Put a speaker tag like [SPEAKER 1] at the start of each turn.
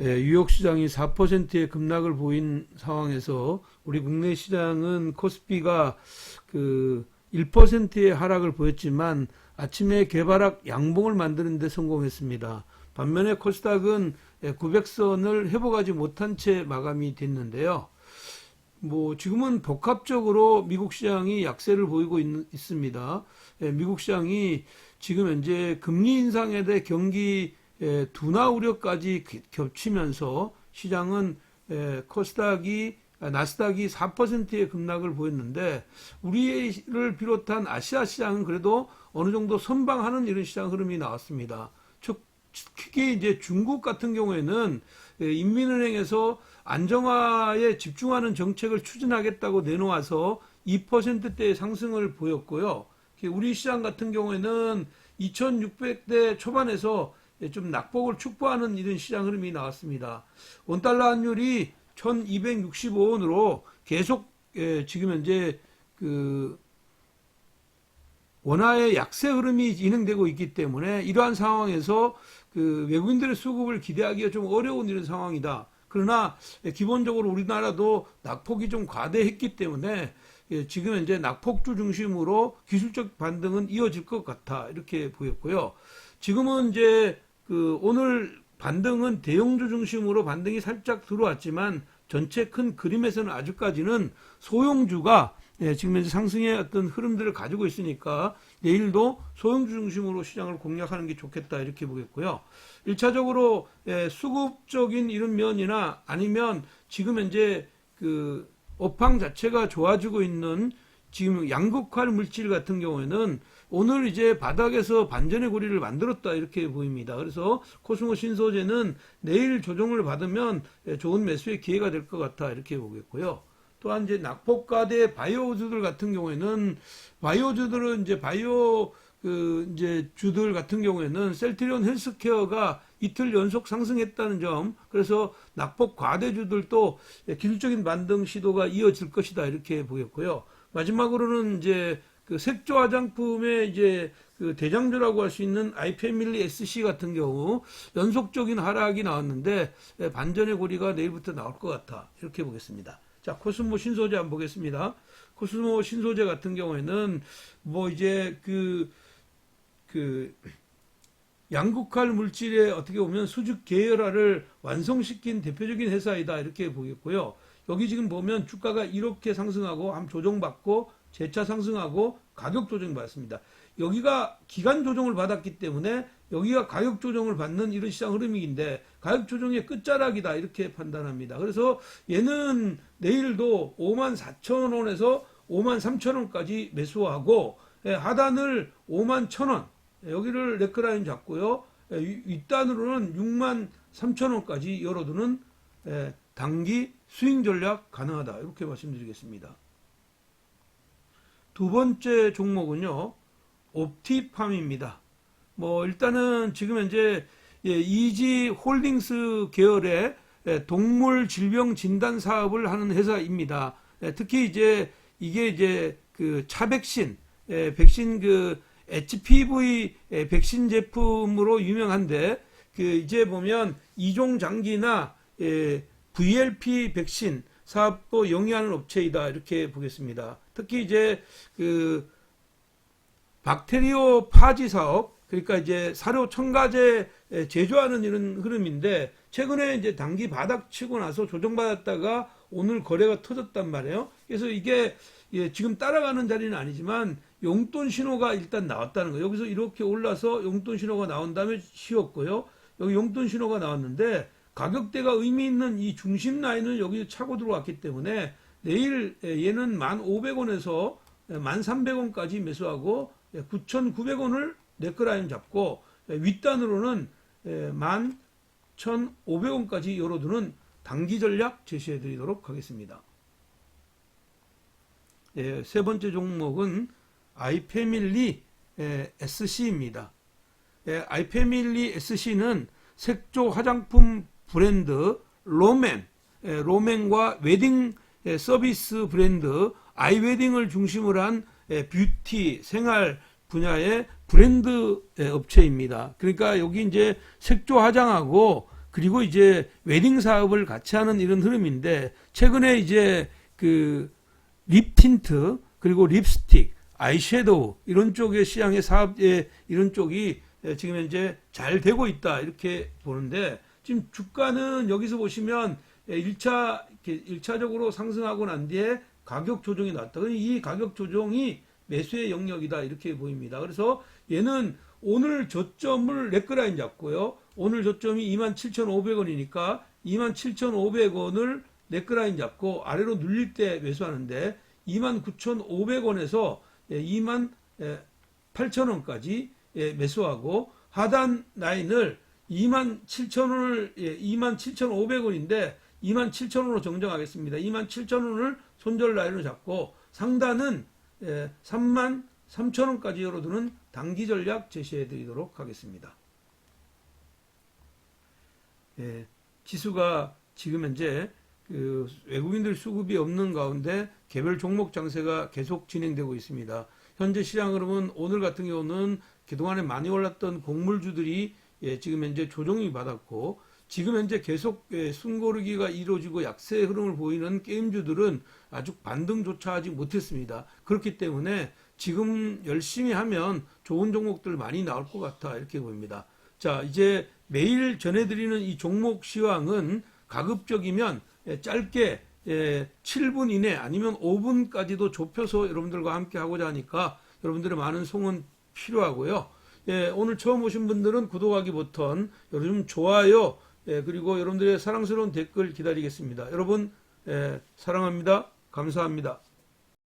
[SPEAKER 1] 예, 뉴욕 시장이 4%의 급락을 보인 상황에서 우리 국내 시장은 코스피가 그 1%의 하락을 보였지만 아침에 개발학 양봉을 만드는 데 성공했습니다. 반면에 코스닥은 900선을 회복하지 못한 채 마감이 됐는데요. 뭐 지금은 복합적으로 미국 시장이 약세를 보이고 있, 습니다 미국 시장이 지금 현재 금리 인상에 대해 경기 에, 둔화 우려까지 기- 겹치면서 시장은 에, 코스닥이 아, 나스닥이 4%의 급락을 보였는데 우리를 비롯한 아시아 시장은 그래도 어느 정도 선방하는 이런 시장 흐름이 나왔습니다. 즉 특히 이제 중국 같은 경우에는 에, 인민은행에서 안정화에 집중하는 정책을 추진하겠다고 내놓아서 2%대의 상승을 보였고요. 우리 시장 같은 경우에는 2600대 초반에서 좀 낙폭을 축소하는 이런 시장 흐름이 나왔습니다. 원달러 환율이 1265원으로 계속 예, 지금 현재 그 원화의 약세 흐름이 진행되고 있기 때문에 이러한 상황에서 그 외국인들의 수급을 기대하기가 좀 어려운 이런 상황이다. 그러나 기본적으로 우리나라도 낙폭이 좀 과대했기 때문에 예, 지금 현재 낙폭주 중심으로 기술적 반등은 이어질 것 같아 이렇게 보였고요. 지금은 이제 그 오늘 반등은 대형주 중심으로 반등이 살짝 들어왔지만 전체 큰 그림에서는 아직까지는 소형주가 예, 지금 현재 상승의 어떤 흐름들을 가지고 있으니까 내일도 소형주 중심으로 시장을 공략하는 게 좋겠다 이렇게 보겠고요. 1차적으로 예, 수급적인 이런 면이나 아니면 지금 현재 그 업황 자체가 좋아지고 있는 지금 양극화 물질 같은 경우에는 오늘 이제 바닥에서 반전의 고리를 만들었다 이렇게 보입니다. 그래서 코스모 신소재는 내일 조정을 받으면 예, 좋은 매수의 기회가 될 것 같아 이렇게 보겠고요. 또한 이제 낙폭과대 바이오주들 같은 경우에는 바이오주들은 이제 바이오 그 이제 주들 같은 경우에는 셀트리온 헬스케어가 이틀 연속 상승했다는 점, 그래서 낙폭 과대주들도 기술적인 반등 시도가 이어질 것이다 이렇게 보였고요. 마지막으로는 이제 그 색조 화장품의 이제 그 대장주라고 할 수 있는 아이패밀리 SC 같은 경우 연속적인 하락이 나왔는데 반전의 고리가 내일부터 나올 것 같아 이렇게 보겠습니다. 자 코스모 신소재 한번 보겠습니다. 코스모 신소재 같은 경우에는 뭐 이제 그그 양극할 물질의 어떻게 보면 수직 계열화를 완성시킨 대표적인 회사이다 이렇게 보겠고요. 여기 지금 보면 주가가 이렇게 상승하고 함 조정받고 재차 상승하고 가격 조정 받습니다. 여기가 기간 조정을 받았기 때문에 여기가 가격 조정을 받는 이런 시장 흐름인데 가격 조정의 끝자락이다 이렇게 판단합니다. 그래서 얘는 내일도 5만 4천 원에서 5만 3천 원까지 매수하고 예, 하단을 5만 1천 원 여기를 레크라인 잡고요. 예, 윗단으로는 6만 3천 원까지 열어두는 예, 단기 스윙 전략 가능하다 이렇게 말씀드리겠습니다. 두 번째 종목은요. 옵티팜입니다. 뭐 일단은 지금 현재 예, 이지 홀딩스 계열의 예, 동물 질병 진단 사업을 하는 회사입니다. 예, 특히 이제 이게 이제 그 차백신, 예, 백신 그 HPV 예, 백신 제품으로 유명한데 그 이제 보면 이종 장기나 예, VLP 백신 사업도 영위하는 업체이다 이렇게 보겠습니다. 특히 이제 그 박테리오 파지 사업 그러니까 이제 사료 첨가제 제조하는 이런 흐름인데 최근에 이제 단기 바닥 치고 나서 조정받았다가 오늘 거래가 터졌단 말이에요. 그래서 이게 예, 지금 따라가는 자리는 아니지만 용돈 신호가 일단 나왔다는 거예요. 여기서 이렇게 올라서 용돈 신호가 나온 다음에 쉬었고요. 여기 용돈 신호가 나왔는데 가격대가 의미 있는 이 중심 라인을 여기 차고 들어왔기 때문에 내일 얘는 1,500원에서 1,300원까지 매수하고 9,900원을 네크라인 잡고 윗단으로는 11,500원까지 열어두는 단기 전략 제시해 드리도록 하겠습니다. 예, 세 번째 종목은 아이패밀리 SC입니다. 예, 아이패밀리 SC는 색조 화장품 브랜드 로맨, 예, 로맨과 웨딩 예, 서비스 브랜드 아이웨딩을 중심으로 한 예, 뷰티 생활 분야의 브랜드 예, 업체입니다. 그러니까 여기 이제 색조 화장하고 그리고 이제 웨딩 사업을 같이 하는 이런 흐름인데 최근에 이제 그 립 틴트 그리고 립스틱, 아이섀도우 이런 쪽의 시장의 사업의 이런 쪽이 예, 지금 현재 잘 되고 있다 이렇게 보는데 지금 주가는 여기서 보시면 1차 일차적으로 상승하고 난 뒤에 가격 조정이 났다. 그러니 이 가격 조정이 매수의 영역이다 이렇게 보입니다. 그래서 얘는 오늘 저점을 레크라인 잡고요. 오늘 저점이 27,500원이니까 27,500원을 레크라인 잡고 아래로 눌릴 때 매수하는데 29,500원에서 28,000원까지 예, 매수하고 하단 라인을 27,000원을 27,500원인데 27,000원으로 정정하겠습니다. 27,000원을 손절 라인으로 잡고 상단은 33,000원까지 열어두는 단기 전략 제시해 드리도록 하겠습니다. 예, 지수가 지금 현재 그 외국인들 수급이 없는 가운데 개별 종목 장세가 계속 진행되고 있습니다. 현재 시장 흐름은 오늘 같은 경우는 그동안에 많이 올랐던 곡물주들이 예, 지금 현재 조정이 받았고 지금 현재 계속 예, 숨고르기가 이루어지고 약세 흐름을 보이는 게임주들은 아직 반등조차 하지 못했습니다. 그렇기 때문에 지금 열심히 하면 좋은 종목들 많이 나올 것 같아 이렇게 보입니다. 자 이제 매일 전해드리는 이 종목 시황은 가급적이면 예, 짧게 예, 7분 이내 아니면 5분까지도 좁혀서 여러분들과 함께 하고자 하니까 여러분들의 많은 송은 필요하고요. 예, 오늘 처음 오신 분들은 구독하기 버튼, 요즘 좋아요, 예, 그리고 여러분들의 사랑스러운 댓글 기다리겠습니다. 여러분, 예, 사랑합니다. 감사합니다.